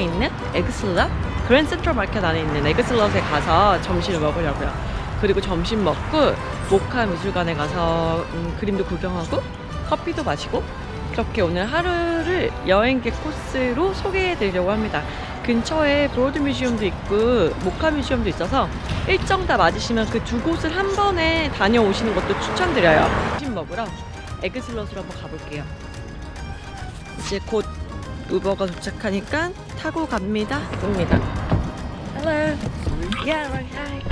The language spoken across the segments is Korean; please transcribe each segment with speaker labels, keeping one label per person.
Speaker 1: 다운타운에 있는 에그슬럿 그랜드 센트럴 마켓 안에 있는 에그슬럿에 가서 점심을 먹으려고요. 그리고 점심 먹고 모카 미술관에 가서 음, 그림도 구경하고 커피도 마시고 그렇게 오늘 하루를 여행객 코스로 소개해 드리려고 합니다. 근처에 브로드 뮤지엄도 있고 모카 뮤지엄도 있어서 일정 다 맞으시면 그 두 곳을 한 번에 다녀오시는 것도 추천드려요. 점심 먹으러 에그슬럿으로 한번 가볼게요. 이제 곧 우버가 도착하니까 타고 갑니다. 옵니다. Hello. Yeah, right. Hi.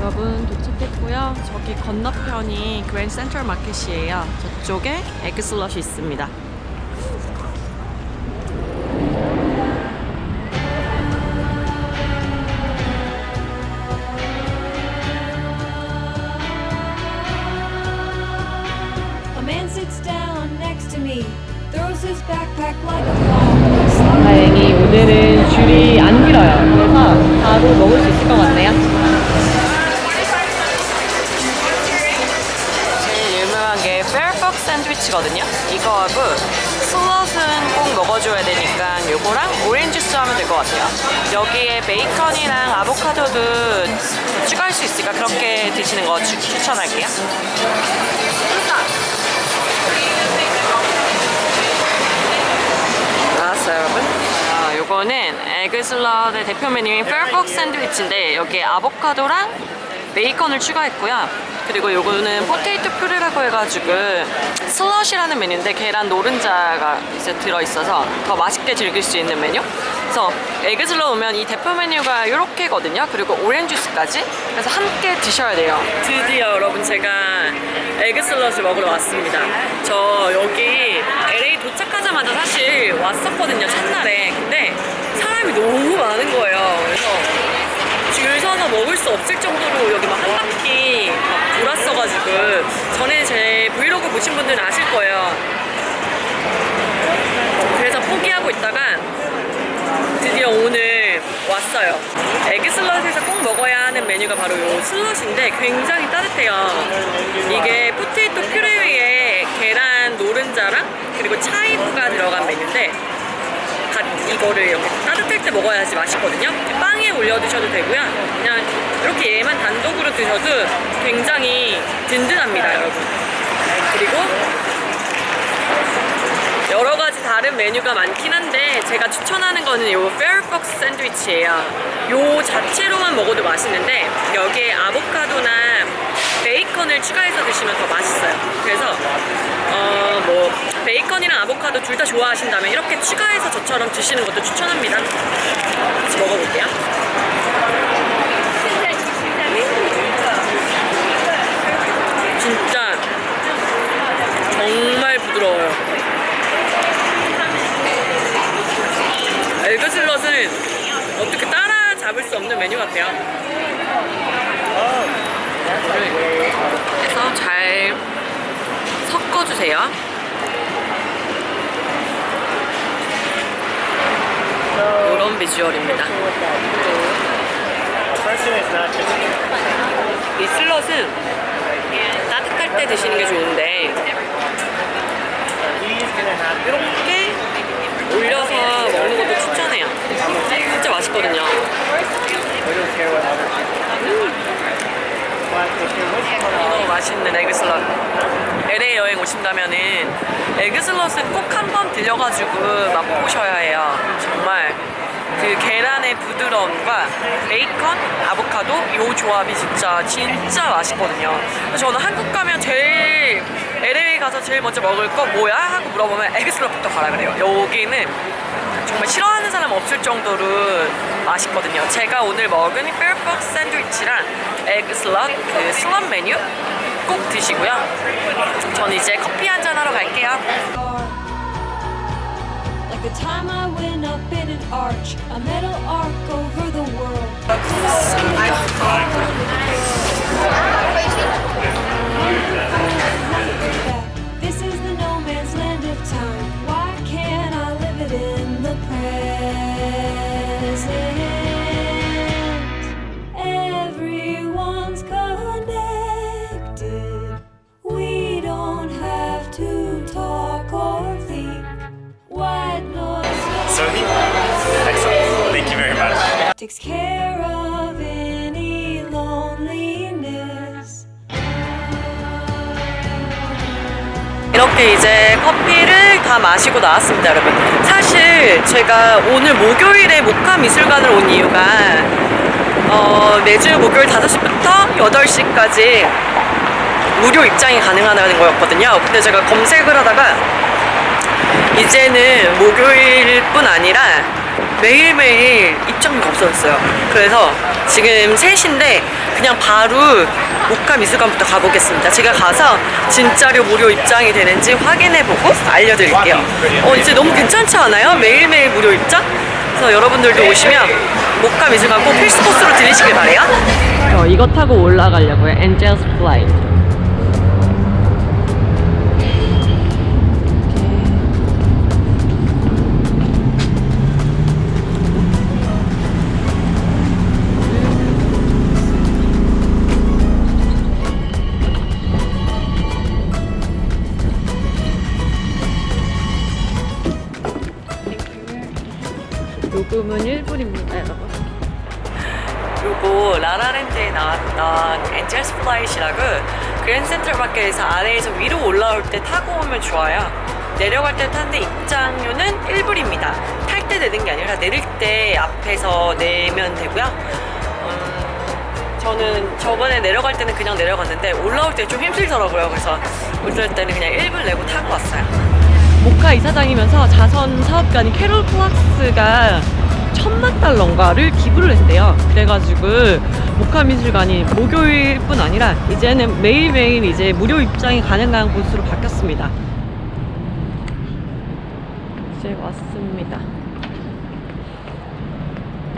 Speaker 1: 여러분 도착했고요. 저기 건너편이 그랜드 센트럴 마켓이에요. 저쪽에 에그슬럿이 있습니다. 다행히 오늘은 줄이 안 길어요. 그래서 바로 먹을 수 있을 것 같네요. 제일 유명한 게 페어폭 샌드위치거든요. 이거하고 슬럿은 꼭 먹어줘야 되니까 요거랑 오렌지 주스 하면 될 것 같아요. 여기에 베이컨이랑 아보카도도 추가할 수 있으니까 그렇게 드시는 거 추, 추천할게요. 여러분. 아, 요거는 에그슬럿의 대표 메뉴인 페어폭 샌드위치인데 여기에 아보카도랑 베이컨을 추가했고요. 그리고 요거는 포테이토 퓨레라고 해가지고 슬럿이라는 메뉴인데 계란 노른자가 이제 들어있어서 더 맛있게 즐길 수 있는 메뉴. 그래서 에그슬럿 오면 이 대표 메뉴가 이렇게거든요. 그리고 오렌지 주스까지. 그래서 함께 드셔야 돼요. 드디어 여러분 제가 에그슬럿을 먹으러 왔습니다. 저 여기 LA 도착하자마자 사실 왔었거든요. 첫날에. 근데 사람이 너무 많은 거예요. 그래서 줄 서서 먹을 수 없을 정도로 여기 막 한 바퀴 막 돌았어가지고 전에 제 브이로그 보신 분들은 아실 거예요. 그래서 포기하고 있다가 왔어요. 에그 슬럿에서 꼭 먹어야 하는 메뉴가 바로 이 슬럿인데 굉장히 따뜻해요. 이게 포테이토 퓨레 위에 계란 노른자랑 그리고 차이브가 들어간 메뉴인데 갓 이거를 이렇게 따뜻할 때 먹어야지 맛있거든요. 빵에 올려 드셔도 되고요. 그냥 이렇게 얘만 단독으로 드셔도 굉장히 든든합니다, 여러분. 그리고 다른 메뉴가 많긴 한데 제가 추천하는 거는 요 페어폭스 샌드위치예요. 요 자체로만 먹어도 맛있는데 여기에 아보카도나 베이컨을 추가해서 드시면 더 맛있어요. 그래서 어 뭐 베이컨이랑 아보카도 둘 다 좋아하신다면 이렇게 추가해서 저처럼 드시는 것도 추천합니다. 같이 먹어볼게요. 진짜 정말 부드러워요. 에그슬럿은 어떻게 따라잡을 수 없는 메뉴 같아요. 해서 잘 섞어주세요. 이런 비주얼입니다. 이 슬럿은 따뜻할 때 드시는 게 좋은데 이렇게 올려서 먹는 것도 추천해요. 진짜 맛있거든요. 너무 맛있는 에그슬럿. LA 여행 오신다면은 에그슬럿은 꼭 한 번 들려가지고 맛보셔야 해요. 정말 그 계란의 부드러움과 베이컨, 아보카도 이 조합이 진짜 진짜 맛있거든요. 저는 한국 가면 제일 LA 가서 제일 먼저 먹을 거 뭐야 하고 물어보면 에그슬럿부터 가라 그래요. 여기는 정말 싫어하는 사람 없을 정도로 맛있거든요. 제가 오늘 먹은 페어폭스 샌드위치랑 에그 슬럿 그 슬럿 메뉴 꼭 드시고요. 전 이제 커피 한 잔 하러 갈게요.
Speaker 2: Like the time I went up in an arch, a metal arc over the world. This takes care of any loneliness.
Speaker 1: 이렇게 이제 커피를 다 마시고 나왔습니다, 여러분. 사실 제가 오늘 목요일에 목화 미술관을 온 이유가 어, 매주 목요일 5시부터 8시까지 무료 입장이 가능하다는 거였거든요. 근데 제가 검색을 하다가 이제는 목요일뿐 아니라 매일매일 입장료가 없어졌어요. 그래서 지금 3시인데 그냥 바로 목화 미술관부터 가보겠습니다. 제가 가서 진짜로 무료 입장이 되는지 확인해보고 알려드릴게요. 어, 이제 너무 괜찮지 않아요? 매일매일 무료 입장? 그래서 여러분들도 오시면 목화 미술관 꼭 필수 코스로 들리시길 바래요. 저 이거 타고 올라가려고요. 엔젤스 플라이. 요금은 1불입니다, 여러분. 요거 라라랜드에 나왔던 엔젤스 플라이시라고 그랜드 센트럴 마켓에서 아래에서 위로 올라올 때 타고 오면 좋아요. 내려갈 때 타는데 입장료는 1불입니다. 탈 때 내는 게 아니라 내릴 때 앞에서 내면 되고요. 음, 저는 저번에 내려갈 때는 그냥 내려갔는데 올라올 때 좀 힘들더라고요. 그래서 올라올 때는 그냥 1불 내고 타 모카 이사장이면서 자선 사업가인 캐롤 플락스가 천만 달러인가를 기부를 했대요. 그래가지고 모카 미술관이 목요일뿐 아니라 이제는 매일매일 이제 무료 입장이 가능한 곳으로 바뀌었습니다. 이제 왔습니다.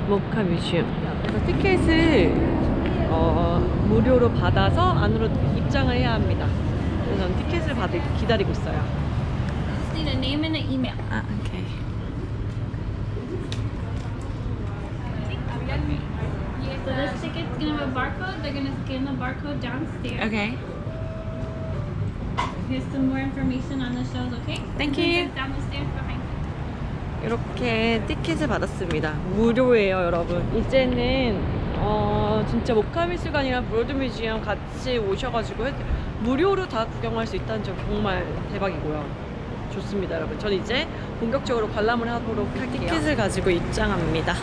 Speaker 1: 모카 뮤지엄. 그래서 티켓을 어, 무료로 받아서 안으로 입장을 해야 합니다. 그래서 저는 티켓을 받을 기다리고 있어요.
Speaker 3: Need a name and an email.
Speaker 1: 아, 오케이.
Speaker 3: So this ticket's gonna have a barcode. They're gonna scan the barcode downstairs.
Speaker 1: 오케이.
Speaker 3: Here's some more information on the shows, okay?
Speaker 1: Thank you.
Speaker 3: Down the stairs behind.
Speaker 1: 이렇게 티켓을 받았습니다. 무료예요, 여러분. 이제는 어 진짜 모카미술관이랑 브로드뮤지엄 같이 오셔가지고 해- 무료로 다 구경할 수 있다는 점 정말 대박이고요. 좋습니다, 여러분. 전 이제 본격적으로 관람을 하도록 할게요. 티켓을 가지고 입장합니다.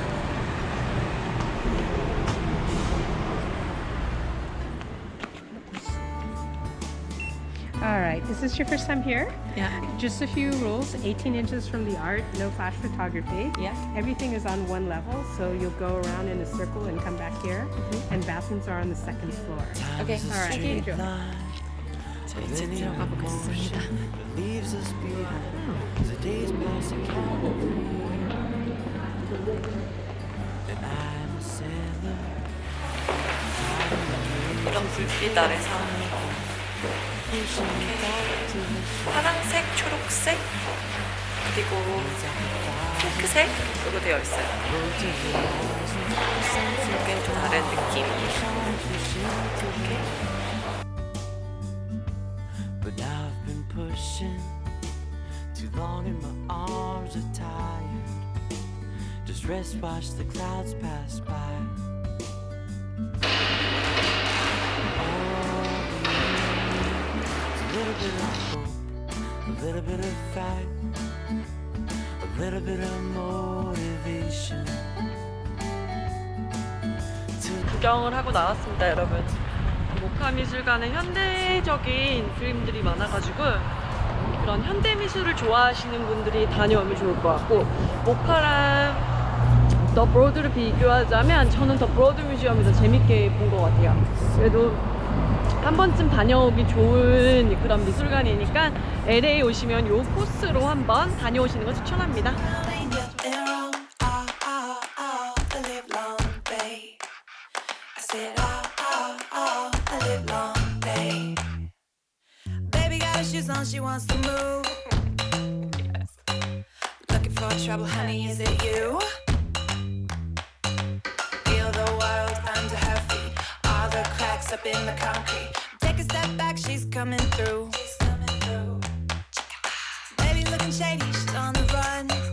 Speaker 4: All right, this is your first time here.
Speaker 1: Yeah.
Speaker 4: Just a few rules 18 inches from the art, no flash photography.
Speaker 1: Yeah.
Speaker 4: Everything is on one level, so you'll go around in a circle and come back here. And bathrooms are on the second floor.
Speaker 1: 오케이.
Speaker 4: All right, enjoy.
Speaker 1: 자, 이제 들어가 보겠습니다. 이런 불빛 아래서 이렇게 파란색, 초록색, 그리고 핑크색 으로 되어 있어요. 여기는 좀 다른 느낌. 이렇게.
Speaker 5: pushing too long and my arms are tired. Just rest, watch the clouds pass by. All we need is a little bit of hope, a little bit of fight, a little bit of motivation. To
Speaker 1: 구경을 하고 나왔습니다, 여러분. 모카 미술관은 현대적인 그림들이 많아가지고 그런 현대 미술을 좋아하시는 분들이 다녀오면 좋을 것 같고 모카랑 더 브로드를 비교하자면 저는 더 브로드 뮤지엄이 더 재밌게 본 것 같아요. 그래도 한 번쯤 다녀오기 좋은 그런 미술관이니까 LA 오시면 요 코스로 한번 다녀오시는 거 추천합니다.
Speaker 6: The up in the concrete. Take a step back, she's coming through. She's coming through. Baby looking shady, she's on the run.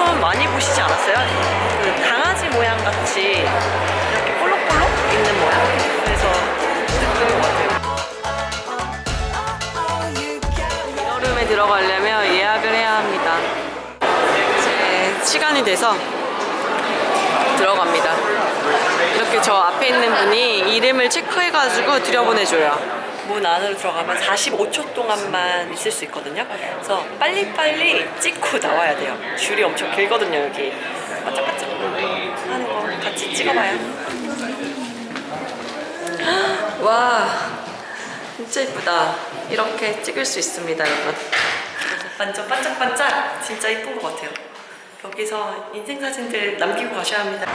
Speaker 1: 장식품 많이 보시지 않았어요? 그 강아지 모양 같이 이렇게 볼록볼록 있는 모양. 그래서 예쁜 것 같아요. 여름에 들어가려면 예약을 해야 합니다. 이제 시간이 돼서 들어갑니다. 이렇게 저 앞에 있는 분이 이름을 체크해가지고 들여보내줘요. 문 안으로 들어가면 45초 동안만 있을 수 있거든요. 그래서 빨리빨리 찍고 나와야 돼요. 줄이 엄청 길거든요, 여기. 반짝반짝 하는 거 같이 찍어봐요. 와, 진짜 이쁘다. 이렇게 찍을 수 있습니다, 여러분. 완전 반짝반짝 진짜 이쁜 것 같아요. 여기서 인생 사진들 남기고 가셔야 합니다.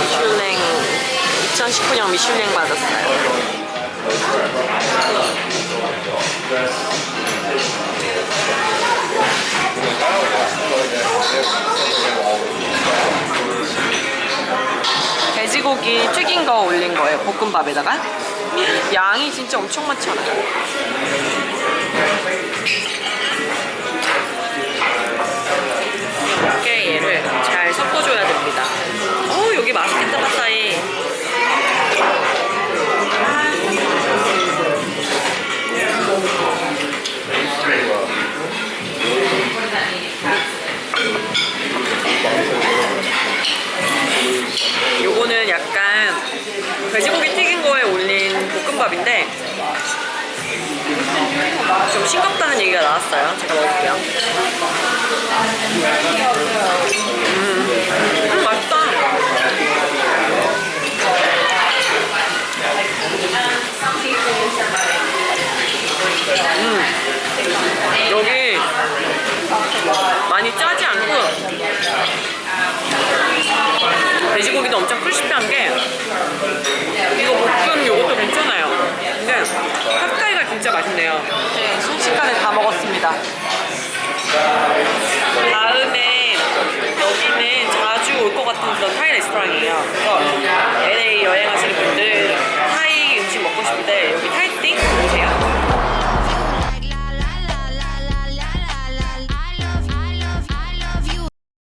Speaker 1: 미슐랭 2019년 미슐랭 받았어요. 돼지고기 튀긴 거 올린 거예요. 볶음밥에다가. 양이 진짜 엄청 많잖아요. 볶음밥인데 좀 싱겁다는 얘기가 나왔어요. 제가 먹을게요. 음, 음 맛있다. 음, 여기 많이 짜지 않고 돼지고기도 엄청 크리스피한 게 이거 볶음 요것도 괜찮아요. 근데 핫타이가 진짜 맛있네요. 네, 순식간에 다 먹었습니다. 다음에 여기는 자주 올 것 같은 그런 타이 레스토랑이에요. 그래서 LA 여행하시는 분들